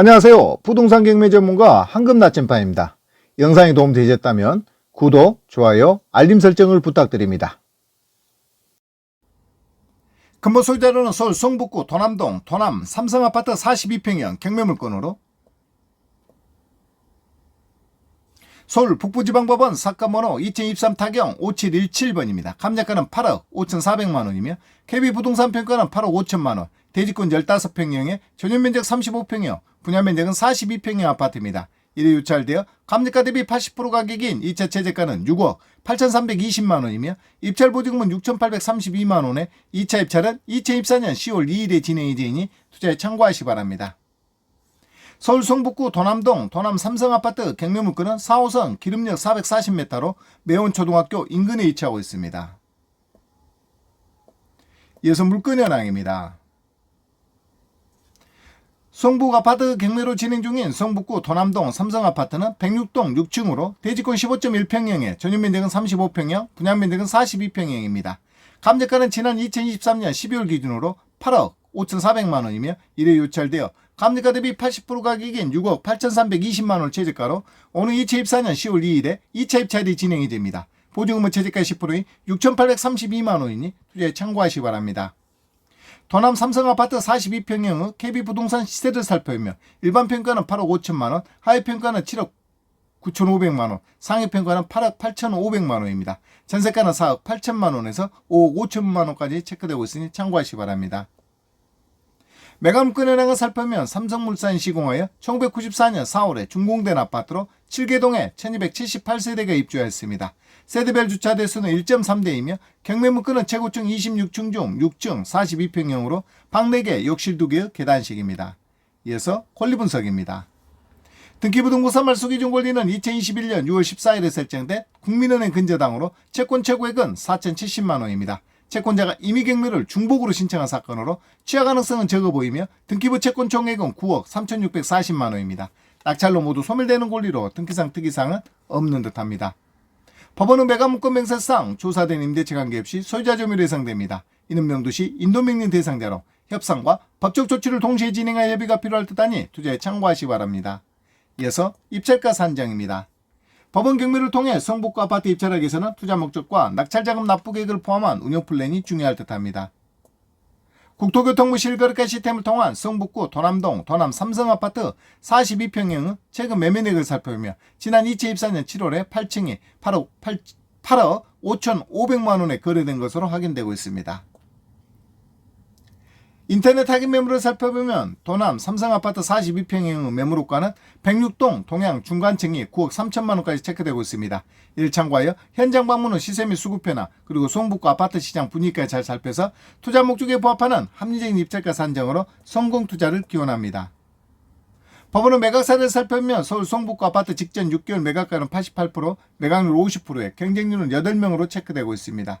안녕하세요. 부동산 경매 전문가 황금 나침반입니다. 영상이 도움되셨다면 구독, 좋아요, 알림 설정을 부탁드립니다. 근본 소유자로는 서울 성북구 도남동 도남 삼성아파트 42평형 경매 물건으로 서울 북부지방법원 사건번호 2023 타경 5717번입니다. 감정가는 8억 5,400만원이며 KB부동산 평가는 8억 5천만원, 대지권 15평형에 전용면적 35평형, 분양면적은 42평형 아파트입니다. 이래 유찰되어 감정가 대비 80% 가격인 2차 최저가는 6억 8,320만원이며 입찰 보증금은 6,832만원에 2차 입찰은 2024년 10월 2일에 진행 예정이니 투자에 참고하시 기 바랍니다. 서울 성북구 도남동 도남 삼성아파트 경매물건은 4호선 기름역 440m로 매원초등학교 인근에 위치하고 있습니다. 이어서 물건 현황입니다. 성북 아파트 경매로 진행 중인 성북구 도남동 삼성아파트는 106동 6층으로 대지권 15.1평형에 전용면적은 35평형, 분양면적은 42평형입니다. 감정가는 지난 2023년 12월 기준으로 8억 5,400만원이며 이래 유찰되어 감정가 대비 80% 가격인 6억 8,320만원 최저가로 오는 2024년 10월 2일에 2차 입찰이 진행이 됩니다. 보증금은 최저가 10%인 6,832만원이니 투자에 참고하시기 바랍니다. 도남 삼성아파트 42평형의 KB부동산 시세를 살펴보며 일반 평가는 8억 5천만원, 하위 평가는 7억 9,500만원, 상위 평가는 8억 8,500만원입니다. 전세가는 4억 8천만원에서 5억 5천만원까지 체크되고 있으니 참고하시기 바랍니다. 매각물건 현황을 살펴보면 삼성물산이 시공하여 1994년 4월에 준공된 아파트로 7개동에 1278세대가 입주하였습니다. 세대별 주차 대수는 1.3대이며 경매물건은 최고층 26층 중 6층 42평형으로 방 4개, 욕실 2개의 계단식입니다. 이어서 권리 분석입니다. 등기부등본사 말소기준 권리는 2021년 6월 14일에 설정된 국민은행 근저당으로 채권 최고액은 4,070만 원입니다. 채권자가 임의 경매를 중복으로 신청한 사건으로 취하 가능성은 적어 보이며 등기부 채권 총액은 9억 3,640만 원입니다. 낙찰로 모두 소멸되는 권리로 등기상 특이사항은 없는 듯합니다. 법원은 매각문건 명세상 조사된 임대차 관계 없이 소유자 점유로 예상됩니다. 이는 명도시 인도명령 대상자로 협상과 법적 조치를 동시에 진행할 협의가 필요할 듯하니 투자에 참고하시기 바랍니다. 이어서 입찰가 산정입니다. 법원 경매를 통해 성북구 아파트 입찰하기 위해서는 투자 목적과 낙찰자금 납부 계획을 포함한 운영 플랜이 중요할 듯합니다. 국토교통부 실거래가 시스템을 통한 성북구 도남동 도남 삼성아파트 42평형의 최근 매매액을 살펴보며 지난 2024년 7월에 8층이 8억, 8, 8억 5,500만 원에 거래된 것으로 확인되고 있습니다. 인터넷 확인 매물을 살펴보면 도남 삼성아파트 42평형의 매물호가는 106동 동양 중간층이 9억 3천만 원까지 체크되고 있습니다. 이를 참고하여 현장 방문 후 시세 및 수급표나 그리고 송북구 아파트 시장 분위기까지 잘 살펴서 투자 목적에 부합하는 합리적인 입찰가 산정으로 성공 투자를 기원합니다. 법원은 매각사를 살펴보면 서울 송북구 아파트 직전 6개월 매각가는 88%, 매각률 50%에 경쟁률은 8명으로 체크되고 있습니다.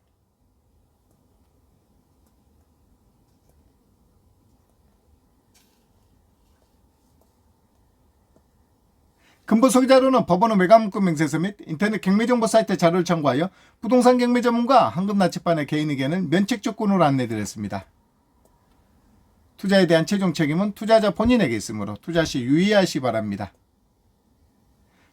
근본 소개 자료는 법원의 매각문건 명세서 및 인터넷 경매정보 사이트 자료를 참고하여 부동산 경매 전문가 황금나치반의 개인 의견을 면책 조건으로 안내드렸습니다. 투자에 대한 최종 책임은 투자자 본인에게 있으므로 투자 시 유의하시 바랍니다.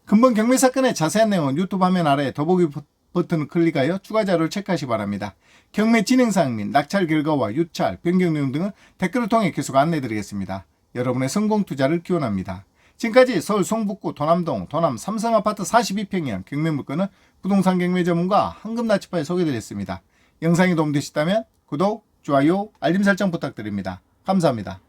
근본 경매 사건의 자세한 내용은 유튜브 화면 아래 더보기 버튼을 클릭하여 추가 자료를 체크하시 기 바랍니다. 경매 진행 사항 및 낙찰 결과와 유찰, 변경 내용 등은 댓글을 통해 계속 안내드리겠습니다. 여러분의 성공 투자를 기원합니다. 지금까지 서울 송북구 도남동 도남 삼성아파트 42평형 경매 물건은 부동산 경매 전문가 황금나치파에 소개드렸습니다. 영상이 도움되셨다면 구독, 좋아요, 알림 설정 부탁드립니다. 감사합니다.